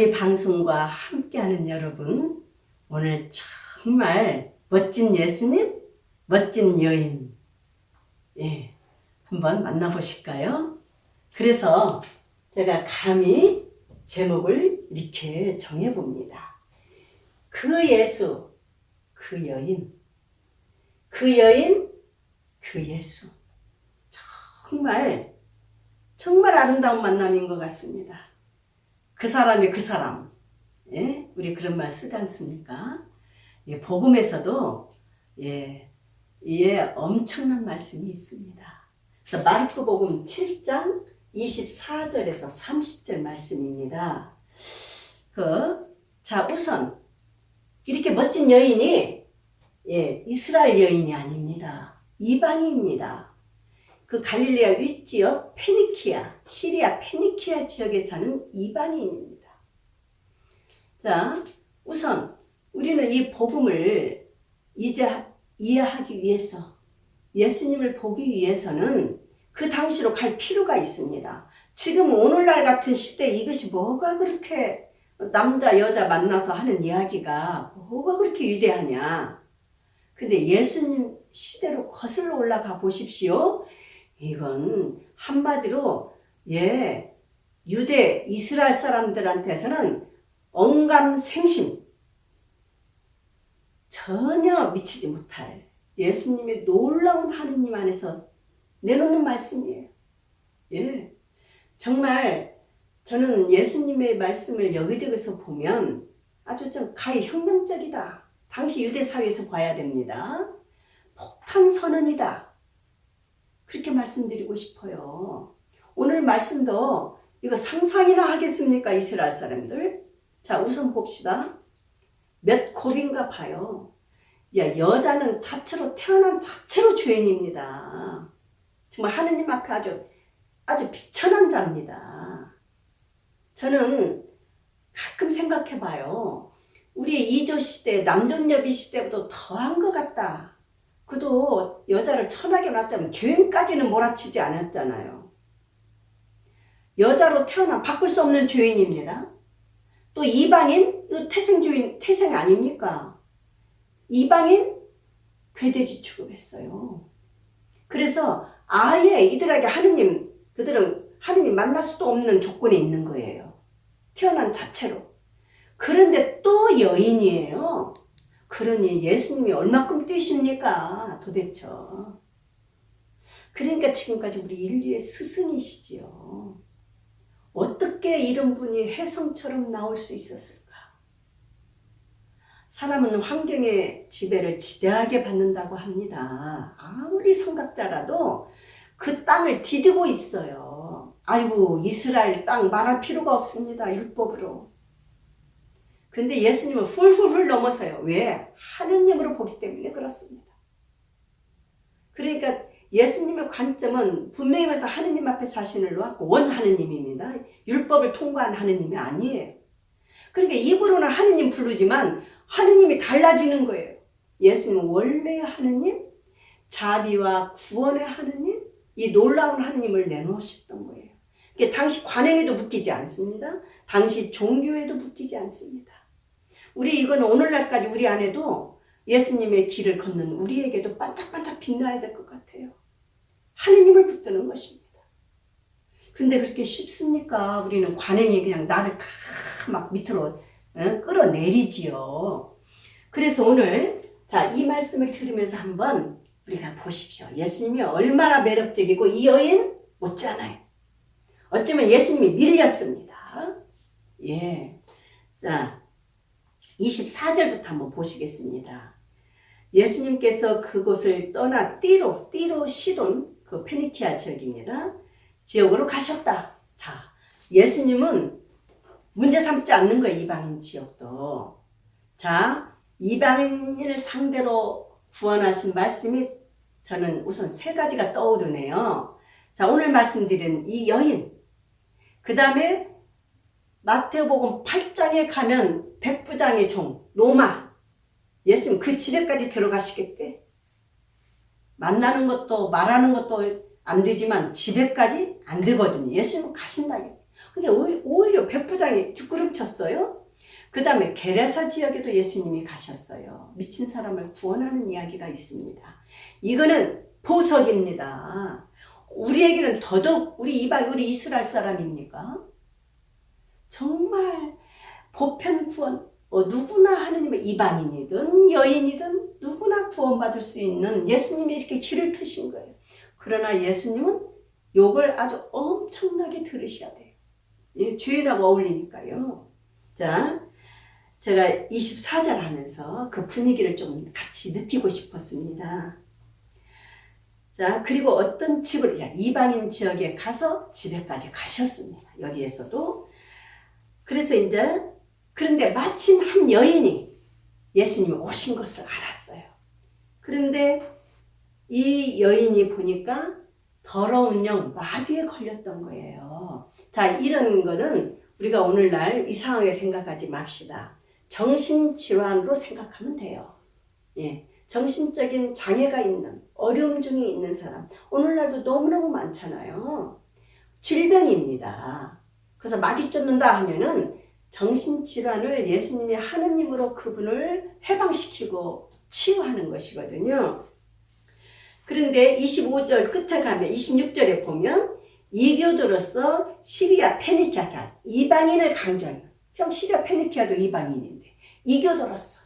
저희 방송과 함께하는 여러분, 오늘 정말 멋진 예수님, 멋진 여인, 예, 한번 만나보실까요? 그래서 제가 감히 제목을 이렇게 정해봅니다. 그 예수, 그 여인, 그 여인, 그 예수. 정말, 정말 아름다운 만남인 것 같습니다. 그 사람이 그 사람. 예? 우리 그런 말 쓰지 않습니까? 예, 복음에서도, 예, 이에 엄청난 말씀이 있습니다. 그래서 마르코 복음 7장 24절에서 30절 말씀입니다. 그, 자, 우선, 이렇게 멋진 여인이, 예, 이스라엘 여인이 아닙니다. 이방인입니다. 그 갈릴레아 윗지역 페니키아, 시리아 페니키아 지역에 사는 이방인입니다. 자, 우선 우리는 이 복음을 이제 이해하기 위해서 예수님을 보기 위해서는 그 당시로 갈 필요가 있습니다. 지금 오늘날 같은 시대 이것이 뭐가 그렇게 남자 여자 만나서 하는 이야기가 뭐가 그렇게 위대하냐? 근데 예수님 시대로 거슬러 올라가 보십시오. 이건 한마디로 예 유대 이스라엘 사람들한테서는 언감생심 전혀 미치지 못할 예수님의 놀라운 하느님 안에서 내놓는 말씀이에요. 예. 정말 저는 예수님의 말씀을 여기저기서 보면 아주 좀 가히 혁명적이다. 당시 유대 사회에서 봐야 됩니다. 폭탄 선언이다. 그렇게 말씀드리고 싶어요. 오늘 말씀도 이거 상상이나 하겠습니까? 이스라엘 사람들. 자, 우선 봅시다. 몇 곱인가 봐요. 야, 여자는 자체로 태어난 자체로 죄인입니다. 정말 하느님 앞에 아주 아주 비천한 자입니다. 저는 가끔 생각해 봐요. 우리 이조 시대, 남존여비 시대보다 더한 것 같다. 그도 여자를 천하게 낳자면 죄인까지는 몰아치지 않았잖아요. 여자로 태어난 바꿀 수 없는 죄인입니다. 또 이방인, 태생 죄인, 태생 아닙니까? 이방인 괴돼지 취급했어요. 그래서 아예 이들에게 하느님, 그들은 하느님 만날 수도 없는 조건에 있는 거예요. 태어난 자체로. 그런데 또 여인이에요. 그러니 예수님이 얼마큼 뛰십니까? 도대체. 그러니까 지금까지 우리 인류의 스승이시지요. 어떻게 이런 분이 혜성처럼 나올 수 있었을까? 사람은 환경의 지배를 지대하게 받는다고 합니다. 아무리 성각자라도 그 땅을 디디고 있어요. 아이고, 이스라엘 땅 말할 필요가 없습니다. 율법으로. 근데 예수님은 훌훌훌 넘어서요. 왜? 하느님으로 보기 때문에 그렇습니다. 그러니까 예수님의 관점은 분명히 말해서 하느님 앞에 자신을 놓았고 원 하느님입니다. 율법을 통과한 하느님이 아니에요. 그러니까 입으로는 하느님 부르지만 하느님이 달라지는 거예요. 예수님은 원래 하느님, 자비와 구원의 하느님, 이 놀라운 하느님을 내놓으셨던 거예요. 그러니까 당시 관행에도 묶이지 않습니다. 당시 종교에도 묶이지 않습니다. 우리 이건 오늘날까지 우리 안에도 예수님의 길을 걷는 우리에게도 반짝반짝 빛나야 될 것 같아요. 하느님을 붙드는 것입니다. 근데 그렇게 쉽습니까? 우리는 관행이 그냥 나를 막 밑으로 어? 끌어내리지요. 그래서 오늘 자 이 말씀을 들으면서 한번 우리가 보십시오. 예수님이 얼마나 매력적이고 이 여인 못잖아요. 어쩌면 예수님이 밀렸습니다. 예. 자, 24절부터 한번 보시겠습니다. 예수님께서 그곳을 떠나 띠로, 띠로 시돈, 그 페니키아 지역입니다. 지역으로 가셨다. 자, 예수님은 문제 삼지 않는 거예요, 이방인 지역도. 자, 이방인을 상대로 구원하신 말씀이 저는 우선 세 가지가 떠오르네요. 자, 오늘 말씀드린 이 여인. 그 다음에 마태복음 8장에 가면 백부장의 종, 로마. 예수님 그 집에까지 들어가시겠대. 만나는 것도 말하는 것도 안 되지만 집에까지 안 되거든요. 예수님 가신다. 근데 오히- 오히려 백부장이 뒷구름쳤어요. 그 다음에 게레사 지역에도 예수님이 가셨어요. 미친 사람을 구원하는 이야기가 있습니다. 이거는 보석입니다. 우리에게는 더더욱 우리 이방 우리 이스라엘 사람입니까? 정말 보편 구원 어, 누구나 하느님의 이방인이든 여인이든 누구나 구원받을 수 있는 예수님이 이렇게 길을 트신 거예요. 그러나 예수님은 욕을 아주 엄청나게 들으셔야 돼요. 예, 죄인하고 어울리니까요. 자, 제가 24절 하면서 그 분위기를 좀 같이 느끼고 싶었습니다. 자, 그리고 어떤 집을, 야, 이방인 지역에 가서 집에까지 가셨습니다. 여기에서도. 그래서 이제, 그런데 마침 한 여인이 예수님이 오신 것을 알았어요. 그런데 이 여인이 보니까 더러운 영, 마귀에 걸렸던 거예요. 자, 이런 거는 우리가 오늘날 이상하게 생각하지 맙시다. 정신질환으로 생각하면 돼요. 예. 정신적인 장애가 있는, 어려움 중에 있는 사람. 오늘날도 너무너무 많잖아요. 질병입니다. 그래서 마귀 쫓는다 하면은 정신질환을 예수님이 하느님으로 그분을 해방시키고 치유하는 것이거든요. 그런데 25절 끝에 가면 26절에 보면 이교도로서 시리아 페니키아 자 이방인을 강조하는 형 시리아 페니키아도 이방인인데 이교도로서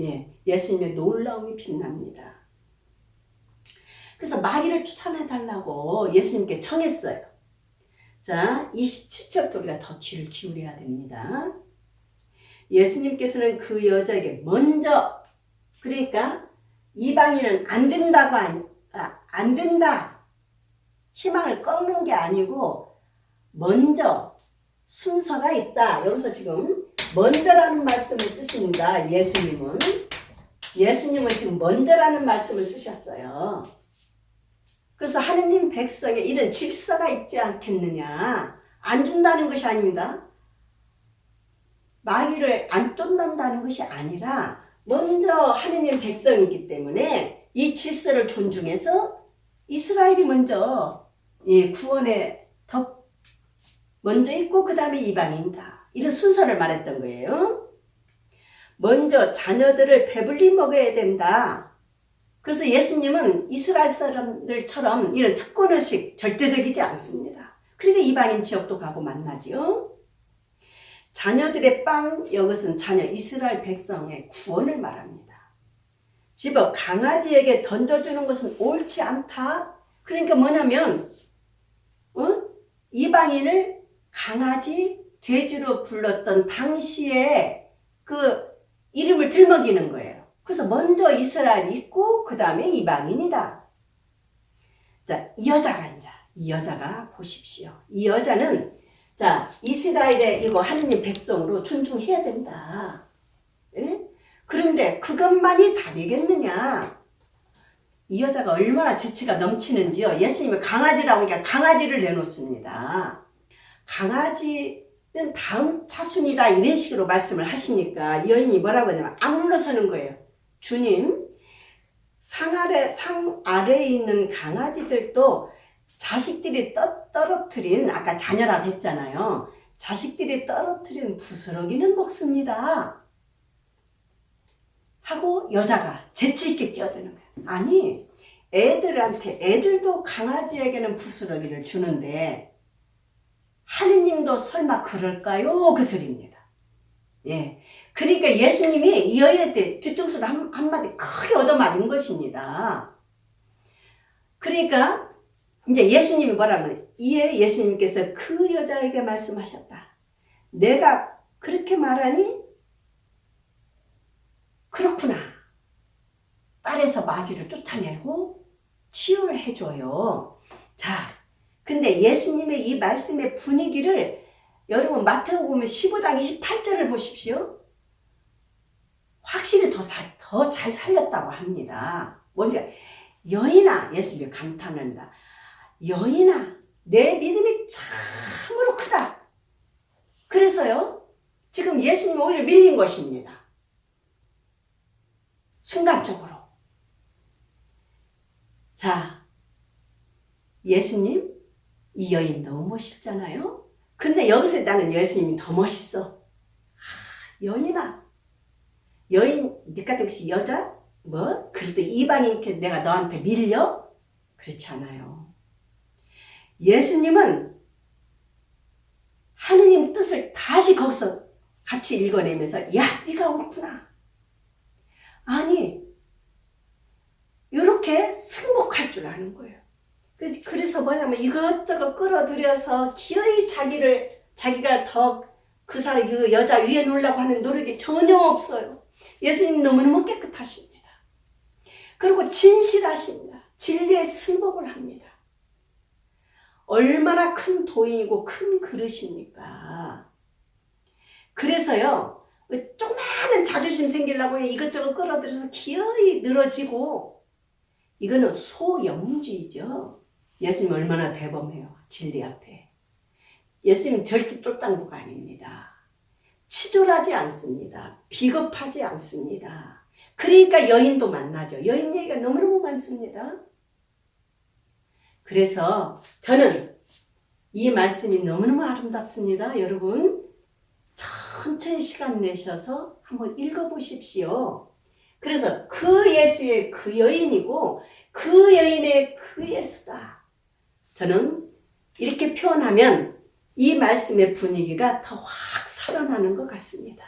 예, 예수님의 놀라움이 빛납니다. 그래서 마귀를 쫓아내 달라고 예수님께 청했어요. 자, 27절부터 우리가 더 귀를 기울여야 됩니다. 예수님께서는 그 여자에게 먼저 그러니까 이방인은 안 된다고 하니, 아, 안 된다. 희망을 꺾는 게 아니고 먼저 순서가 있다. 여기서 지금 먼저라는 말씀을 쓰십니다. 예수님은 예수님은 지금 먼저라는 말씀을 쓰셨어요. 그래서 하느님 백성에 이런 질서가 있지 않겠느냐. 안 준다는 것이 아닙니다. 마귀를 안 쫓는다는 것이 아니라 먼저 하느님 백성이기 때문에 이 질서를 존중해서 이스라엘이 먼저 예, 구원에 더 먼저 있고 그 다음에 이방인이다. 이런 순서를 말했던 거예요. 먼저 자녀들을 배불리 먹어야 된다. 그래서 예수님은 이스라엘 사람들처럼 이런 특권의식 절대적이지 않습니다. 그러니까 이방인 지역도 가고 만나지요. 자녀들의 빵, 이것은 자녀 이스라엘 백성의 구원을 말합니다. 집어 강아지에게 던져주는 것은 옳지 않다. 그러니까 뭐냐면, 어? 이방인을 강아지, 돼지로 불렀던 당시에 그 이름을 들먹이는 거예요. 그래서 먼저 이스라엘이 있고, 그 다음에 이방인이다. 자, 이 여자가 이제, 이 여자가 보십시오. 이 여자는 자, 이스라엘의 이거 하느님 백성으로 존중해야 된다. 예? 그런데 그것만이 답이겠느냐? 이 여자가 얼마나 재치가 넘치는지요. 예수님이 강아지라고 하니까 강아지를 내놓습니다. 강아지는 다음 차순이다 이런 식으로 말씀을 하시니까 이 여인이 뭐라고 하냐면 악물러 서는 거예요. 주님, 상 아래, 상 아래에 있는 강아지들도 자식들이 떠, 떨어뜨린 아까 자녀라고 했잖아요. 자식들이 떨어뜨린 부스러기는 먹습니다. 하고 여자가 재치 있게 끼어드는 거야. 아니 애들한테 애들도 강아지에게는 부스러기를 주는데 하느님도 설마 그럴까요? 그 소리입니다. 예. 그러니까 예수님이 이 여인한테 뒤통수를 한, 한마디 크게 얻어맞은 것입니다. 그러니까 이제 예수님이 뭐라면 이에 예수님께서 그 여자에게 말씀하셨다. 내가 그렇게 말하니 그렇구나. 딸에서 마귀를 쫓아내고 치유를 해줘요. 자, 근데 예수님의 이 말씀의 분위기를 여러분 마태복음 15장 28절을 보십시오. 확실히 더 잘 살렸다고 합니다. 먼저 여인아 예수님이 감탄합니다. 여인아, 내 믿음이 참으로 크다. 그래서요, 지금 예수님 오히려 밀린 것입니다. 순간적으로. 자, 예수님, 이 여인 너무 멋있잖아요? 근데 여기서 나는 예수님이 더 멋있어. 아, 여인아. 여인, 니 같은 것이 여자? 뭐? 그럴 때 이방인께 내가 너한테 밀려? 그렇지 않아요. 예수님은 하느님 뜻을 다시 거기서 같이 읽어내면서 야, 네가 옳구나. 아니, 이렇게 승복할 줄 아는 거예요. 그래서- 뭐냐면 이것저것 끌어들여서 기어이 자기를 자기가 더 그 사람 그 여자 위에 놓으려고 하는 노력이 전혀 없어요. 예수님 너무너무 깨끗하십니다. 그리고 진실하십니다. 진리에 승복을 합니다. 얼마나 큰 도인이고 큰 그릇입니까? 그래서요, 그 조그마한 자존심 생기려고 이것저것 끌어들여서 기어이 늘어지고, 이거는 소영주의죠. 예수님 얼마나 대범해요. 진리 앞에. 예수님 절대 쫄짱부가 아닙니다. 치졸하지 않습니다. 비겁하지 않습니다. 그러니까 여인도 만나죠. 여인 얘기가 너무너무 많습니다. 그래서 저는 이 말씀이 너무너무 아름답습니다. 여러분, 천천히 시간 내셔서 한번 읽어보십시오. 그래서 그 예수의 그 여인이고 그 여인의 그 예수다. 저는 이렇게 표현하면 이 말씀의 분위기가 더 확 살아나는 것 같습니다.